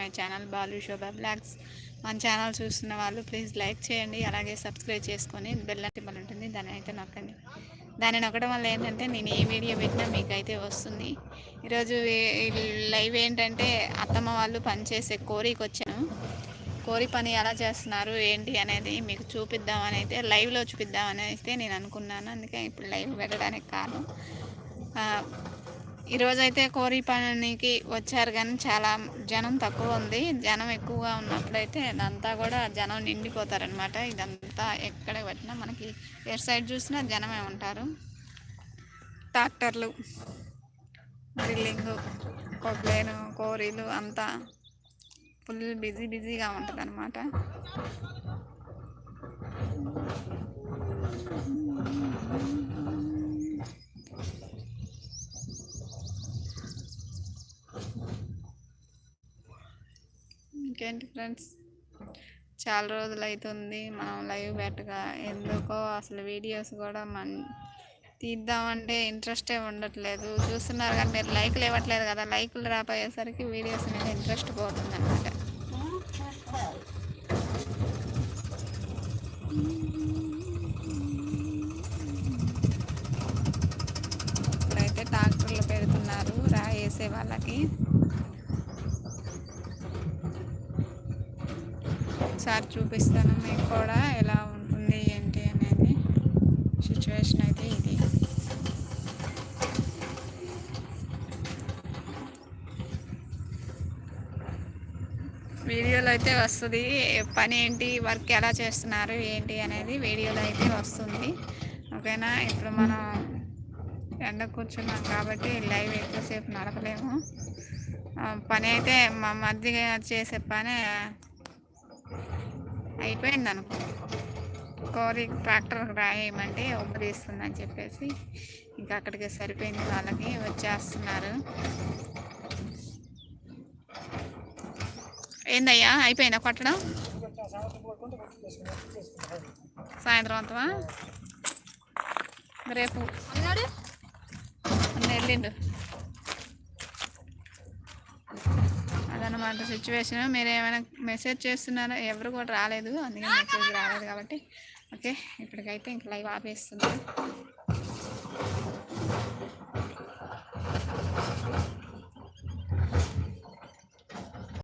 My channel Balu Shobha vlogs మన channel చూస్తున్న వాళ్ళు ప్లీజ్ లైక్ చేయండి అలాగే సబ్స్క్రైబ్ చేసుకొని బెల్ సింబల్ ఉంటుంది దాన్ని అయితే నొక్కండి. దాన్ని నొక్కడం వల్ల ఏంటంటే నేను ఏ వీడియో పెట్టినా మీకు అయితే వస్తుంది. ఈరోజు ఈ లైవ్ ఏంటంటే అత్తమ్మ వాళ్ళు పనిచేసే కోరికి వచ్చాను. కోరి పని ఎలా చేస్తున్నారు ఏంటి అనేది మీకు చూపిద్దామని అయితే లైవ్లో చూపిద్దామని అయితే నేను అనుకున్నాను. అందుకే ఇప్పుడు లైవ్ పెట్టడానికి కారణం ఆ, ఈరోజు అయితే కోరి పనికి వచ్చారు కానీ చాలా జనం తక్కువ ఉంది. జనం ఎక్కువగా ఉన్నప్పుడైతే ఇదంతా కూడా జనం నిండిపోతారనమాట ఇదంతా ఎక్కడ పెట్టినా మనకి ఎటు సైడ్ చూసినా జనమే ఉంటారు. ట్రాక్టర్లు డ్రిల్లింగ్ కొబ్బేను కోరీలు అంతా ఫుల్ బిజీ బిజీగా ఉంటుంది ఇంకేంటి ఫ్రెండ్స్? చాలా రోజులు అవుతుంది మనం లైవ్ పెట్టగా. ఎందుకో అసలు వీడియోస్ కూడా మన తీద్దామంటే ఇంట్రెస్టే ఉండట్లేదు. చూస్తున్నారు కానీ మీరు లైక్లు ఇవ్వట్లేదు కదా. లైకులు రాపోయేసరికి వీడియోస్ మీద ఇంట్రెస్ట్ పోతుంది అనమాట ఇప్పుడైతే ట్రాక్టర్లు పెడుతున్నారు రా వేసే వాళ్ళకి. ఒకసారి చూపిస్తాను మీకు కూడా ఎలా ఉంటుంది ఏంటి అనేది. సిచ్యువేషన్ అయితే ఇది. వీడియోలో అయితే వస్తుంది. పని ఏంటి? వర్క్ ఎలా చేస్తున్నారు? ఏంటి అనేది వీడియోలో అయితే వస్తుంది. ఓకేనా ఇప్పుడు మనం ఎండ కూర్చున్నాం కాబట్టి లైవ్ ఎక్కువసేపు నడపలేము. పని అయితే మా మధ్య చేసే పని అయిపోయింది అనుకో కోరి ట్రాక్టర్ రాయమంటే ఉబ్బరిస్తుందని చెప్పేసి ఇంకా అక్కడికి సరిపోయింది వాళ్ళకి వచ్చేస్తున్నారు. ఏందయ్యా? అయిపోయిందా కొట్టడం? సాయంత్రం అంతమా? రేపు. వెళ్ళిండు అదనమాట సిచ్యువేషన్ మీరు ఏమైనా మెసేజ్ చేస్తున్నారా? ఎవరు కూడా రాలేదు. అందుకే మెసేజ్ రాలేదు కాబట్టి. ఓకే ఇప్పటికైతే ఇంక లైవ్ ఆపేస్తున్నాను